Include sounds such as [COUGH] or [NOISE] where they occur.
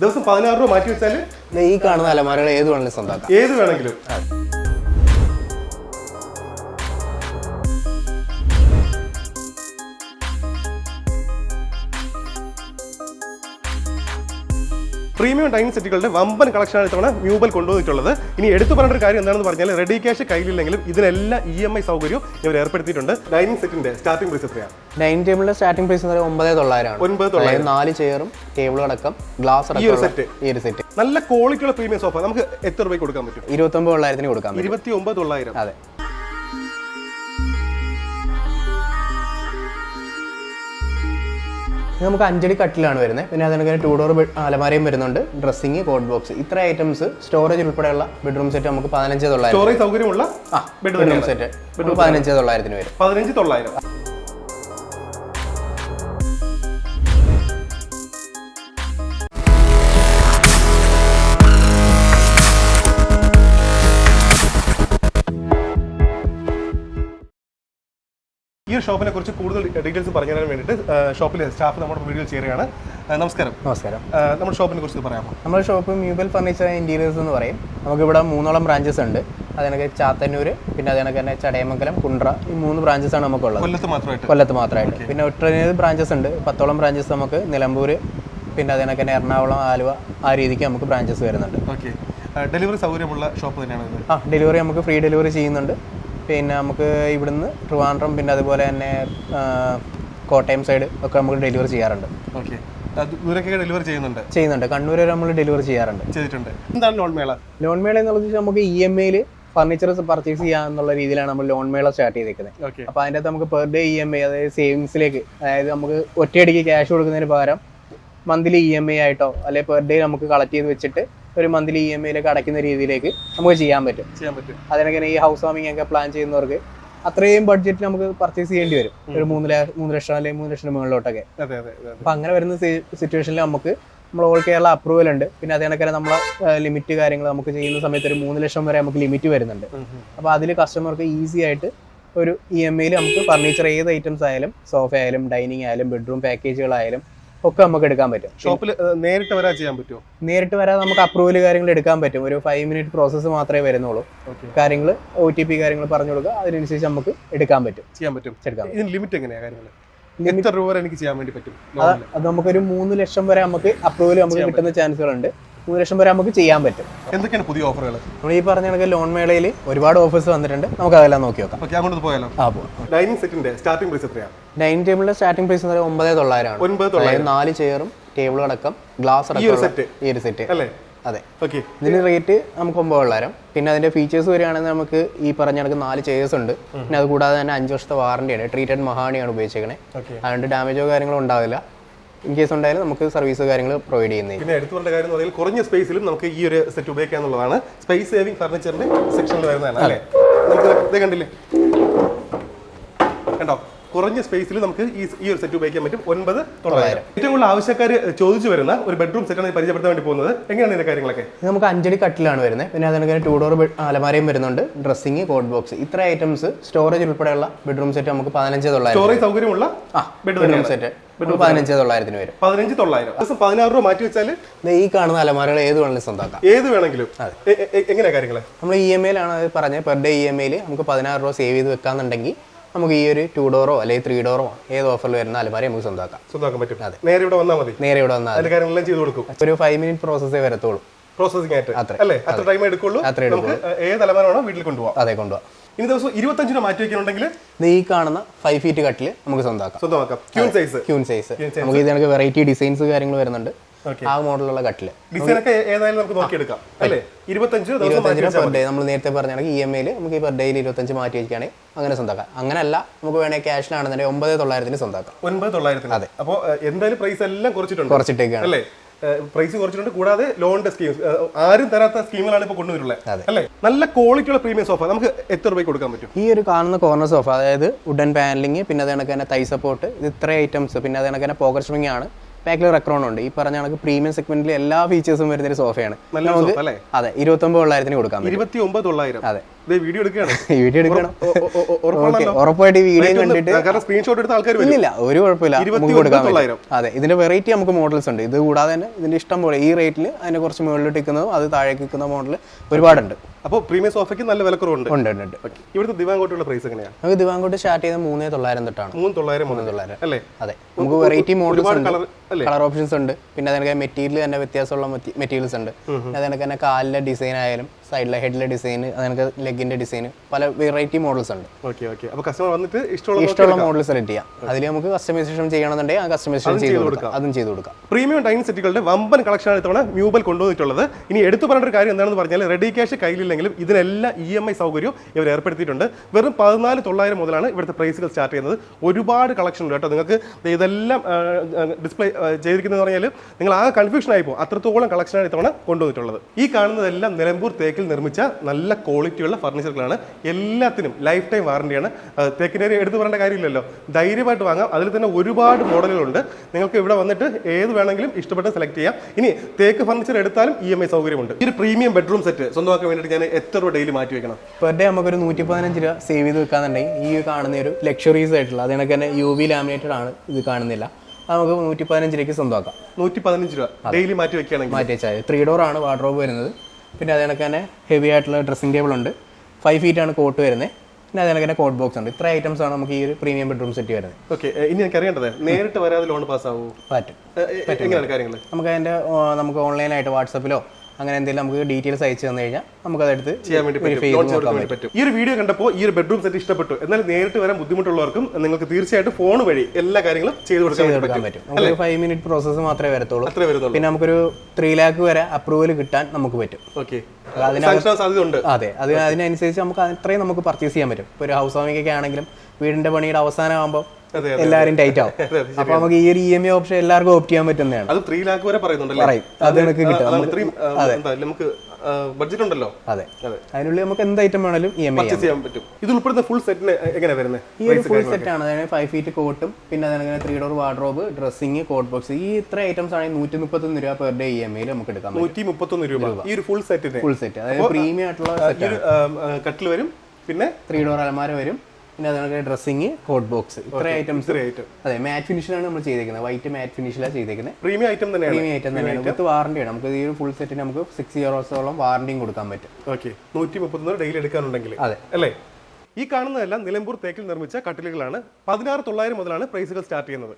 ദിവസം പതിനാറ് രൂപ മാറ്റി വെച്ചാൽ ഈ കാണുന്ന അലമാരകൾ ഏത് വേണമെങ്കിലും സ്വന്തമാക്കാം ഏത് വേണമെങ്കിലും. പ്രീമിയം ഡൈനിങ് സെറ്റുകളുടെ വമ്പൻ കളക്ഷനാണ് ഇത്തവണ മ്യൂബൽ കൊണ്ടുവന്നിട്ടുള്ളത്. ഇനി എടുത്തു പറഞ്ഞൊരു ഒരു കാര്യം എന്താണെന്ന് പറഞ്ഞാൽ റെഡി ക്യാഷ് കയ്യിലില്ലെങ്കിലും ഇതിനെല്ലാം ഇ എം ഐ സൗകര്യവും ഇവർ ഏർപ്പെടുത്തിയിട്ടുണ്ട്. ഡൈനിങ് സെറ്റിന്റെ സ്റ്റാർട്ടിംഗ് പ്രൈസ് എത്രയാണ് ഡൈനിങ് ടേബിളിന്റെ സ്റ്റാർട്ടിംഗ് പ്രൈസ് എന്ന് പറയുന്നത് ഒമ്പത് തൊള്ളായിരമാണ്. ഒൻപത് തൊള്ളായിരം. നാല് ചെയറും ടേബിൾ അടക്കം ഗ്ലാസ് ഈ ഒരു അടക്കം സെറ്റ് ഈ ഒരു സെറ്റ് നല്ല ക്വാളിറ്റിയുള്ള പ്രീമിയം സോഫ നമുക്ക് എത്ര രൂപയ്ക്ക് കൊടുക്കാൻ പറ്റും? ഇരുപത്തി ഒമ്പത് തൊള്ളായിരത്തിന് കൊടുക്കാം ഇരുപത്തി ഒമ്പത് തൊള്ളായിരം. അതെ. നമുക്ക് അഞ്ചടി കട്ടിലാണ് വരുന്നത് പിന്നെ അതിനൊക്കെ ടൂ ഡോർ അലമാരയും വരുന്നുണ്ട്. ഡ്രസ്സിങ് കോഡ് ബോക്സ് ഇത്ര ഐറ്റംസ് സ്റ്റോറേജ് ഉൾപ്പെടെയുള്ള ബെഡ്റൂം സെറ്റ് നമുക്ക് പതിനഞ്ച് തൊള്ളായിരം സ്റ്റോറേജ് സൗകര്യമുള്ള ബെഡ്റൂം സെറ്റ് പതിനഞ്ച് തൊള്ളായിരത്തിന് വരും. പതിനഞ്ച് തൊള്ളായിരം. ഈ ഷോപ്പിനെ കുറിച്ച് കൂടുതൽ ഡീറ്റെയിൽസ് പറഞ്ഞു തരാൻ വേണ്ടിയിട്ട് ഷോപ്പിലെ സ്റ്റാഫ് നമ്മുടെ വീഡിയോയിൽ ചേരുകയാണ്. നമസ്കാരം. നമസ്കാരം. നമ്മുടെ ഷോപ്പിനെ കുറിച്ച് പറയാമോ? നമ്മുടെ ഷോപ്പ് മ്യൂബൽ ഫർണിച്ചർ ഇന്റീരിയേഴ്സ് എന്ന് പറയും. നമുക്കിവിടെ മൂന്നോളം ബ്രാഞ്ചസ് ഉണ്ട്. അതിനൊക്കെ ചാത്തന്നൂർ പിന്നെ അതിനൊക്കെ തന്നെ ചടയമംഗലം കുണ്ട്ര ഈ മൂന്ന് ബ്രാഞ്ചസ് ആണ് നമുക്കുള്ളത്. കൊല്ലത്ത് മാത്രമായിട്ട്? കൊല്ലത്ത് മാത്രമായിട്ട്. പിന്നെ ഒട്ടനവധി ബ്രാഞ്ചസ് ഉണ്ട്. പത്തോളം ബ്രാഞ്ചസ് നമുക്ക് നിലമ്പൂർ പിന്നെ അതിനൊക്കെ തന്നെ എറണാകുളം ആലുവ ആ രീതിക്ക് നമുക്ക് ബ്രാഞ്ചസ് വരുന്നുണ്ട്. ഓക്കെ ഡെലിവറി സൗകര്യമുള്ള ഷോപ്പ് തന്നെയാണ് ആ ഡെലിവറി നമുക്ക് ഫ്രീ ഡെലിവറി ചെയ്യുന്നുണ്ട്. പിന്നെ നമുക്ക് ഇവിടുന്ന് ട്രിവാൻഡ്രം പിന്നെ അതുപോലെ തന്നെ കോട്ടയം സൈഡ് ഒക്കെ നമുക്ക് ഡെലിവർ ചെയ്യാറുണ്ട്. ഓക്കെ ദൂരൊക്കെ ഡെലിവറി ചെയ്യുന്നുണ്ട്? ചെയ്യുന്നുണ്ട്. കണ്ണൂർ വരെ നമ്മൾ ഡെലിവർ ചെയ്യാറുണ്ട്. ചെയ്തിട്ടുണ്ട്. എന്താണ് ലോൺ മേള? ലോൺ മേള എന്നുള്ളത് വെച്ചാൽ നമുക്ക് ഇ എം ഐയിൽ ഫർണിച്ചർ പർച്ചേസ് ചെയ്യാന്നുള്ള രീതിയിലാണ് നമ്മൾ ലോൺ മേള സ്റ്റാർട്ട് ചെയ്തേക്കുന്നത്. അപ്പൊ അപ്പോൾ അതിന്റെ അകത്ത് നമുക്ക് per day E M I അതായത് സേവിങ്സിലേക്ക് അതായത് നമുക്ക് ഒറ്റയടിക്ക് ക്യാഷ് കൊടുക്കുന്നതിന് പകരം മന്ത്ലി ഇ എം ഐ ആയിട്ടോ അല്ലെങ്കിൽ പെർ ഡേ നമുക്ക് കളക്ട് ചെയ്ത് വെച്ചിട്ട് ഒരു മന്ത്ലി ഇ എം ഐയിലൊക്കെ അടയ്ക്കുന്ന രീതിയിലേക്ക് നമുക്ക് ചെയ്യാൻ പറ്റും. ചെയ്യാൻ പറ്റും. അതിനൊക്കെ ഈ ഹൗസ് വാമിംഗ് ഒക്കെ പ്ലാൻ ചെയ്യുന്നവർക്ക് അത്രയും ബഡ്ജറ്റ് നമുക്ക് പർച്ചേസ് ചെയ്യേണ്ടി വരും. ഒരു മൂന്ന് ലക്ഷം മൂന്ന് ലക്ഷം അല്ലെങ്കിൽ മൂന്ന് ലക്ഷം മുകളിലോട്ടൊക്കെ. അപ്പൊ അങ്ങനെ വരുന്ന സിറ്റുവേഷനിൽ നമുക്ക് നമ്മൾ ഓൾ കേരള അപ്രൂവൽ ഉണ്ട്. പിന്നെ അതേ കണക്കെ നമ്മളെ ലിമിറ്റ് കാര്യങ്ങൾ നമുക്ക് ചെയ്യുന്ന സമയത്ത് ഒരു മൂന്ന് ലക്ഷം വരെ നമുക്ക് ലിമിറ്റ് വരുന്നുണ്ട്. അപ്പോൾ അതിൽ കസ്റ്റമർക്ക് ഈസി ആയിട്ട് ഒരു ഇ എം ഐയിൽ നമുക്ക് ഫർണിച്ചർ ഏത് ഐറ്റംസ് ആയാലും സോഫ ആയാലും ഡൈനിങ് ആയാലും ബെഡ്റൂം പാക്കേജുകളായാലും ഒക്കെ നമുക്ക് എടുക്കാൻ പറ്റും. ഷോപ്പിൽ നേരിട്ട് വരാൻ ചെയ്യാൻ പറ്റുമോ? നേരിട്ട് വരാതെ നമുക്ക് അപ്രൂവൽ കാര്യങ്ങൾ എടുക്കാൻ പറ്റും. ഒരു ഫൈവ് മിനിറ്റ് പ്രോസസ്സ് മാത്രമേ വരുന്നുള്ളൂ. കാര്യങ്ങൾ ഒ ടി പി കാര്യങ്ങൾ പറഞ്ഞു കൊടുക്കുക. അതിനനുസരിച്ച് നമുക്ക് എടുക്കാൻ പറ്റും. ചെയ്യാൻ പറ്റും. എടുക്കാം ഇതിന് ലിമിറ്റ് എങ്ങനെയാ കാര്യങ്ങൾ എത്ര രൂപ വരെ എനിക്ക് ചെയ്യാൻ വേണ്ടി പറ്റും? അത് നമുക്കൊരു മൂന്ന് ലക്ഷം വരെ നമുക്ക് അപ്രൂവൽ നമുക്ക് കിട്ടുന്ന ചാൻസുകളുണ്ട്. മൂന്ന് ലക്ഷം വരെ നമുക്ക് ചെയ്യാൻ പറ്റും. എന്തൊക്കെയാണ് പുതിയ ഓഫറുകൾ നമ്മൾ ഈ പറഞ്ഞ കണക്ക് ലോൺ മേളയിൽ ഒരുപാട് ഓഫേഴ്സ് വന്നിട്ടുണ്ട്. നമുക്ക് അതെല്ലാം നോക്കി നോക്കാം. ഡൈനിങ് സെറ്റിന്റെ സ്റ്റാർട്ടിംഗ് പ്രൈസ് എത്രയാണ് ഡൈനിങ് ടേബിളിന്റെ സ്റ്റാർട്ടിംഗ് പ്രൈസ് എന്ന് പറയുന്നത് ഒമ്പത് തൊള്ളായിരമാണ്. ഒൻപത് തൊള്ളായിരം. നാല് ചെയറും ടേബിളും അടക്കം ഗ്ലാസ് ഈ ഒരു അടക്കം സെറ്റ് ഈ ഒരു സെറ്റ്. അല്ലേ? അതെ. ഓക്കെ ഇതിന് റേറ്റ് നമുക്ക് ഒമ്പത് തൊള്ളായിരം. പിന്നെ അതിന്റെ ഫീച്ചേഴ്സ് വരികയാണെങ്കിൽ നമുക്ക് ഈ പറഞ്ഞ കണക്ക് നാല് ചെയേഴ്സ് ഉണ്ട്. പിന്നെ അത് കൂടാതെ തന്നെ അഞ്ച് വർഷത്തെ വാറണ്ടിയാണ്. ട്രീറ്റഡ് മഹാണിയാണ് ഉപയോഗിച്ചേക്കണേ. അതുകൊണ്ട് ഡാമേജോ കാര്യങ്ങളോ ഉണ്ടാവില്ല. ഇൻ കേസ് ഉണ്ടായാലും നമുക്ക് സർവീസ് കാര്യങ്ങൾ പ്രൊവൈഡ് ചെയ്യുന്നത് പിന്നെ എടുത്തു പറഞ്ഞ കാര്യം എന്ന് പറഞ്ഞാൽ കുറഞ്ഞ സ്പേസിലും നമുക്ക് ഈ ഒരു സെറ്റ് ഉപയോഗിക്കാം എന്നുള്ളതാണ്. സ്പേസ് സേവിംഗ് ഫർണിച്ചറിന്റെ സെക്ഷനിൽ വരുന്നതാണ് അല്ലേ? നമുക്ക് കണ്ടില്ലേ? കണ്ടോ? കുറഞ്ഞ സ്പേസിൽ നമുക്ക് ഈ ഈ ഒരു സെറ്റ് ഉപയോഗിക്കാൻ പറ്റും. ഒൻപത് തൊള്ളായിരം. ഏറ്റവും കൂടുതൽ ആവശ്യക്കാർ ചോദിച്ചു വരുന്ന ഒരു ബെഡ്റൂം സെറ്റാണ് പരിചയപ്പെടുത്താൻ വേണ്ടി പോകുന്നത്. എങ്ങനെയാണ് ഇതിന്റെ കാര്യങ്ങളൊക്കെ? നമുക്ക് അഞ്ചടി കട്ടിലാണ് വരുന്നത്. പിന്നെ അതിനൊക്കെ ടൂ ഡോർ അലമാരയും വരുന്നുണ്ട്. ഡ്രസ്സിംഗ് കോഡ് ബോക്സ് ഇത്ര ഐറ്റംസ് സ്റ്റോറേജ് ഉൾപ്പെടെയുള്ള ബെഡ്റൂം സെറ്റ് നമുക്ക് പതിനഞ്ച് തൊള്ളായിരം സ്റ്റോറേജ് സൗകര്യമുള്ള ബെഡ്റൂം സെറ്റ് പതിനഞ്ച് തൊള്ളായിരത്തിന് വരും. പതിനഞ്ച് തൊള്ളായിരം. ദിവസം പതിനാറ് രൂപ മാറ്റി വെച്ചാൽ ഈ കാണുന്ന അലമാരകൾ ഏത് വേണമെങ്കിലും സ്വന്തമാക്കാം ഏത് വേണമെങ്കിലും? എങ്ങനെയാ കാര്യങ്ങൾ? നമ്മൾ ഇ എം ഐയിലാണ് പറഞ്ഞത്. പെർ ഡേ ഇ എം ഐയിൽ നമുക്ക് പതിനാറ് രൂപ സേവ് ചെയ്ത് വെക്കാന്നുണ്ടെങ്കിൽ നമുക്ക് ഈ ഒരു ടു ഡോറോ അല്ലെങ്കിൽ ത്രീ ഡോറോ ഏത് ഓഫറിൽ വരുന്ന അലമാരി നമുക്ക് സ്വന്തമാക്കാം. സ്വന്തമാക്കാൻ പറ്റും. അതെ. നേരെ ഇവിടെ വന്നാൽ മതി. നേരെ ഇവിടെ വന്നാൽ അതിന്റെ കാര്യങ്ങളെല്ലാം ചെയ്തു കൊടുക്കും. ഒരു ഫൈവ് മിനിറ്റ് പ്രോസസ്സേ വരത്തുള്ളൂ. പ്രോസസ്സിംഗ് ആയിട്ട്. അത്ര. അല്ലേ? അത്ര ടൈം എടുക്കുള്ളൂ. അത്ര നമുക്ക് ഏത് അലമാരാണോ വീട്ടിൽ കൊണ്ടുപോകാം അതെ കൊണ്ടുപോകാം ഇനി ദിവസം ഇരുപത്തഞ്ച് രൂപ മാറ്റി വെക്കണമെങ്കിൽ ഇത് ഈ കാണുന്ന ഫൈവ് ഫീറ്റ് കട്ടിൽ നമുക്ക് സ്വന്തമാക്കാം. സ്വന്തമാക്കാം. ക്യൂൺ സൈസ് ക്യൂൺ സൈസ് നമുക്ക് ഇതിനൊക്കെ വെറൈറ്റി ഡിസൈൻസ് കാര്യങ്ങൾ വരുന്നുണ്ട്. ആ മോഡലുള്ള കട്ടിൽ. ഏതായാലും നമുക്ക് നോക്കിയെടുക്കാം. അല്ലേ? ഇരുപത്തഞ്ച് പെർ ഡേ നമ്മൾ നേരത്തെ പറഞ്ഞാണെങ്കിൽ ഇ എം ഐയിൽ നമുക്ക് ഈ പെർ ഡേയിൽ ഇരുപത്തഞ്ച് മാറ്റി വെക്കുകയാണെങ്കിൽ അങ്ങനെ സ്വന്തമാക്കാം അങ്ങനെയല്ല നമുക്ക് വേണമെങ്കിൽ ക്യാഷിലാണെന്നുണ്ടെങ്കിൽ ഒമ്പത് തൊള്ളായിരത്തിന് സ്വന്തമാക്കാം ഒൻപത് തൊള്ളായിരത്തിന്. അതെ. അപ്പോൾ എന്തായാലും പ്രൈസ് എല്ലാം കുറച്ചിട്ടുണ്ട്. കുറച്ചിട്ടേക്കാണ്. അല്ലേ? പ്രൈസ് കുറച്ചിട്ടുണ്ട്. കൂടാതെ ലോണിന്റെ സ്കീം ആരും തരാത്ത സ്കീമുകളാണ് ഇപ്പോൾ കൊണ്ടുവരുള്ളത്. അല്ലേ? നല്ല ക്വാളിറ്റിയുള്ള പ്രീമിയം സോഫ നമുക്ക് എത്ര രൂപയ്ക്ക് കൊടുക്കാൻ പറ്റും? ഈ ഒരു കാണുന്ന കോർണർ സോഫ അതായത് വുഡൻ പാനലിംഗ് പിന്നെ അത് കണക്ക് തന്നെ തൈ സപ്പോർട്ട് ഇത് ഇത്രയും ഐറ്റംസ് പിന്നെ അത് കണക്ക് തന്നെ പോക്കറ്റ് സ്വിംഗ് ആണ്. ബാക്കിൽ റെക്രോൺ ഉണ്ട്. ഈ പറഞ്ഞ കണക്ക് പ്രീമിയം സെഗ്മെന്റിൽ എല്ലാ ഫീച്ചേഴ്സും വരുന്ന ഒരു സോഫയാണ് അതെ ഇരുപത്തൊമ്പത് തൊള്ളായിരത്തിന് ഇരുപത്തി ഒമ്പത് തൊള്ളായിരം. അതെ. വീഡിയോ വീഡിയോ [LAUGHS] എടുക്കണം. ഉറപ്പായിട്ട് കണ്ടിട്ട് സ്ക്രീൻഷോട്ട് എടുത്ത ആൾക്കാർ ഇല്ലില്ല ഒരു കുഴപ്പമില്ല. നമുക്ക് കൊടുക്കാൻ. അതെ ഇതിന്റെ വെറൈറ്റി നമുക്ക് മോഡൽസ് ഉണ്ട്. ഇത് കൂടാതെ തന്നെ ഇതിന്റെ ഇഷ്ടം പോലെ ഈ റേറ്റിൽ അതിനെ കുറച്ച് മുകളിലോട്ട് നിൽക്കുന്നതും അത് താഴേക്ക് നിൽക്കുന്ന മോഡൽ ഒരുപാടുണ്ട്. അപ്പോൾ പ്രീമിയം സോഫയ്ക്ക് നല്ല വിലക്കുറവുണ്ട്. ഉണ്ട് ഉണ്ട് ഉണ്ട്. ഇവിടുത്തെ ദിവാങ്കോട്ടുള്ള പ്രൈസ് എങ്ങനെയാണ് നമുക്ക് ദിവാങ്കോട്ട് സ്റ്റാർട്ട് ചെയ്ത മൂന്നേ തൊള്ളായിരം തൊട്ടാണ്. മൂന്ന് തൊള്ളായിരം മൂന്ന് തൊള്ളായിരം. അല്ലേ? അതെ. നമുക്ക് വെറൈറ്റി മോഡൽസ് ഉണ്ട്. കളർ ഓപ്ഷൻസ് ഉണ്ട്. പിന്നെ അതിനൊക്കെ മെറ്റീരിയൽ തന്നെ വ്യത്യാസമുള്ള മെറ്റീരിയൽസ് ഉണ്ട്. അതിനൊക്കെ തന്നെ കാലിലെ ഡിസൈൻ ആയാലും സൈഡിലെ ഹെഡിലെ ഡിസൈൻ അതിനൊക്കെ ലെഗിന്റെ ഡിസൈൻ പല വെറൈറ്റി മോഡൽസ് ഉണ്ട്. ഓക്കെ ഓക്കെ അപ്പോൾ കസ്റ്റമർ വന്നിട്ട് ഇഷ്ടമുള്ള ഇഷ്ടമുള്ള മോഡൽ സെലക്ട് ചെയ്യാം. അതിൽ നമുക്ക് കസ്റ്റമൈസേഷൻ ചെയ്യണമെന്നുണ്ടെങ്കിൽ ആ കസ്റ്റമൈസേഷൻ ചെയ്ത് കൊടുക്കാം. അതും ചെയ്ത് കൊടുക്കാം. പ്രീമിയം ഡൈനിങ് സെറ്റുകളുടെ വമ്പൻ കളക്ഷൻ ഇത്തവണ മ്യൂബൽ കൊണ്ടുവന്നിട്ടുള്ളത്. ഇനി എടുത്തു ഒരു കാര്യം എന്താണെന്ന് പറഞ്ഞാൽ റെഡി ക്യാഷ് കയ്യിലില്ലെങ്കിലും ഇതിനെല്ലാം ഇ എം ഐ സൗകര്യവും ഇവർ ഏർപ്പെടുത്തിയിട്ടുണ്ട്. വെറും പതിനാല് തൊള്ളായിരം മുതലാണ് ഇവിടുത്തെ പ്രൈസുകൾ സ്റ്റാർട്ട് ചെയ്യുന്നത്. ഒരുപാട് കളക്ഷൻ ഉണ്ട് കേട്ടോ. നിങ്ങൾക്ക് ഇതെല്ലാം ഡിസ്പ്ലേ ചെയ്തിരിക്കുന്നത് പറഞ്ഞാൽ നിങ്ങൾ ആകെ കൺഫ്യൂഷൻ ആയി പോകും. അത്രത്തോളം കളക്ഷനാണ് ഇത്തവണ കൊണ്ടുവന്നിട്ടുള്ളത്. ഈ കാണുന്നതെല്ലാം നിലമ്പൂർ തേക്കിൽ നിർമ്മിച്ച നല്ല ക്വാളിറ്റിയുള്ള ഫർണിച്ചറുകളാണ് എല്ലാത്തിനും ലൈഫ് ടൈം വാറണ്ടിയാണ് തേക്കിന്റെ എടുത്തു പറയേണ്ട കാര്യമില്ലല്ലോ. ധൈര്യമായിട്ട് വാങ്ങാം. അതിൽ തന്നെ ഒരുപാട് മോഡലുകളുണ്ട്. നിങ്ങൾക്ക് ഇവിടെ വന്നിട്ട് ഏത് വേണമെങ്കിലും ഇഷ്ടപ്പെട്ട് സെലക്ട് ചെയ്യാം. ഇനി തേക്ക് ഫർണിച്ചർ എടുത്താലും ഇ എം ഐ സൗകര്യമുണ്ട്. ഈ ഒരു പ്രീമിയം ബെഡ്റൂം സെറ്റ് സ്വന്തമാക്കാൻ വേണ്ടിയിട്ട് ഞാൻ എത്ര രൂപ ഡെയിലി മാറ്റി വെക്കണം? പെർ ഡേ നമുക്കൊരു നൂറ്റി പതിനഞ്ച് രൂപ സേവ് ചെയ്ത് വെക്കാന്നുണ്ടെങ്കിൽ ഈ കാണുന്ന ഒരു ലക്ഷറീസ് ആയിട്ടുള്ള അതിനൊക്കെ തന്നെ യു വി ലാമിനേറ്റഡ് ആണ് ഇത് കാണുന്നില്ല. നമുക്ക് നൂറ്റി പതിനഞ്ച് രൂപയ്ക്ക് സ്വന്തമാക്കാം. നൂറ്റി പതിനഞ്ച് രൂപ ഡെയിലി മാറ്റി വെക്കുകയാണെങ്കിൽ. മാറ്റി വെച്ചാൽ ത്രീ ഡോർ ആണ് വാർഡ്രോബ് വരുന്നത്. പിന്നെ അതിനൊക്കെ തന്നെ ഹെവി ആയിട്ടുള്ള ഡ്രസ്സിംഗ് ടേബിൾ ഉണ്ട്. ഫൈവ് ഫീറ്റ് ആണ് കോട്ട് വരുന്നത് പിന്നെ അതിനൊക്കെ തന്നെ കോട്ട് ബോക്സ് ഉണ്ട്. ഇത്ര ഐറ്റംസ് ആണ് നമുക്ക് ഈ ഒരു പ്രീമിയം ബെഡ്റൂം സെറ്റ് വരുന്നത്. ഓക്കെ ഇനി എനിക്ക് അറിയേണ്ടത് നേരിട്ട് വരാതെ ലോൺ പാസ് ആവുമോ പറ്റും. എങ്ങനെയാണ് കാര്യങ്ങൾ നമുക്ക് അതിന്റെ നമുക്ക് ഓൺലൈനായിട്ട് വാട്സപ്പിലോ അങ്ങനെ എന്തെങ്കിലും നമുക്ക് ഡീറ്റെയിൽസ് അയച്ചു തന്നു കഴിഞ്ഞാൽ നമുക്ക് അതെടുത്ത് ചെയ്യാൻ വേണ്ടി പറ്റും. ഈ ഒരു വീഡിയോ കണ്ടപ്പോൾ ഈ ഒരു ബെഡ്റൂം സെറ്റ് ഇഷ്ടപ്പെട്ടു. എന്നാൽ നേരിട്ട് വരാൻ ബുദ്ധിമുട്ടുള്ളവർക്കും നിങ്ങൾക്ക് തീർച്ചയായിട്ടും ഫോൺ വഴി എല്ലാ കാര്യങ്ങളും ചെയ്തു കൊടുക്കാൻ പറ്റും. നമുക്ക് ഫൈവ് മിനിറ്റ് പ്രോസസ്സ് മാത്രമേ വരത്തുള്ളൂ. അത്രേ വരത്തുള്ളൂ. പിന്നെ നമുക്കൊരു ത്രീ ലാക്ക് വരെ അപ്രൂവൽ കിട്ടാൻ നമുക്ക് പറ്റും. ഓക്കെ അതെ. അത് അതിനനുസരിച്ച് നമുക്ക് അത്രയും നമുക്ക് പർച്ചേസ് ചെയ്യാൻ പറ്റും. ഇപ്പോൾ ഒരു ഹൗസ് വാമിംഗ് ഒക്കെ ആണെങ്കിലും വീടിന്റെ പണിയുടെ അവസാനം ആകുമ്പോൾ അതെ എല്ലാവരും ടൈറ്റ് ആവും. അപ്പൊ നമുക്ക് ഈ ഒരു ഇ എം ഐ ഓപ്ഷൻ എല്ലാവർക്കും ഓപ്റ്റ് ചെയ്യാൻ പറ്റുന്നതാണ്. അത് ത്രീ ലാക്ക് വരെ പറയുന്നുണ്ടല്ലേ? പറയും. അത് നമുക്ക് കിട്ടും. ബഡ്ജറ്റ് ഉണ്ടല്ലോ? അതെ. അതെ. അതിനുള്ളിൽ നമുക്ക് എന്ത് ഐറ്റം വേണാലും ഇ എം ഐ ചെയ്യാൻ പറ്റും. ഇത് ഉൾപ്പെടുന്ന ഫുൾ സെറ്റിന് എങ്ങനെയാ വരുന്നത് ഈ ഒരു ഫുൾ സെറ്റ് ആണ്. അതായത് ഫൈവ് ഫീറ്റ് കോട്ടും പിന്നെ അതായത് three door wardrobe dressing cot box ഈ ഇത്ര ഐറ്റംസ് ആണെങ്കിൽ നൂറ്റി മുപ്പത്തൊന്ന് രൂപ പെർ ഡേ ഇ എം ഐയിൽ നമുക്ക് എടുക്കാം നൂറ്റി മുപ്പത്തൊന്ന് രൂപ. ഈ ഒരു ഫുൾ സെറ്റിന് ഫുൾ സെറ്റ് അതായത് പ്രീമിയം ആയിട്ടുള്ള കട്ടിൽ വരും പിന്നെ ത്രീ ഡോർ അലമാര വരും. പിന്നെ അതിനൊക്കെ ഡ്രസ്സിങ് കോട്ട് ബോക്സ് ഇത്ര ഐറ്റംസ് അതെ മാറ്റ് ഫിനിഷിലാണ് നമ്മൾ ചെയ്തേക്കുന്നത് വൈറ്റ് മാറ്റ് ഫിനിഷിലാണ് ചെയ്തേക്കുന്നത് പ്രീമിയം ഐറ്റം തന്നെ പ്രീമിയം ഐറ്റം തന്നെയാണ്. വിത്ത് വാറണ്ടിയാണ് നമുക്ക് ഈ ഒരു ഫുൾ സെറ്റിന് നമുക്ക് സിക്സ് ഇയർസോളം വാറണ്ടിയും കൊടുക്കാൻ പറ്റും. ഓക്കെ നൂറ്റി മുപ്പത്തൊന്ന് ഡെയിലി എടുക്കാനുണ്ടെങ്കിൽ. അതെ. അല്ലേ? ഈ കാണുന്നതെല്ലാം നിലമ്പൂർ തേക്കിൽ നിർമ്മിച്ച കട്ടിലുകളാണ്. പതിനാറ് തൊള്ളായിരം മുതലാണ് പ്രൈസുകൾ സ്റ്റാർട്ട് ചെയ്യുന്നത്.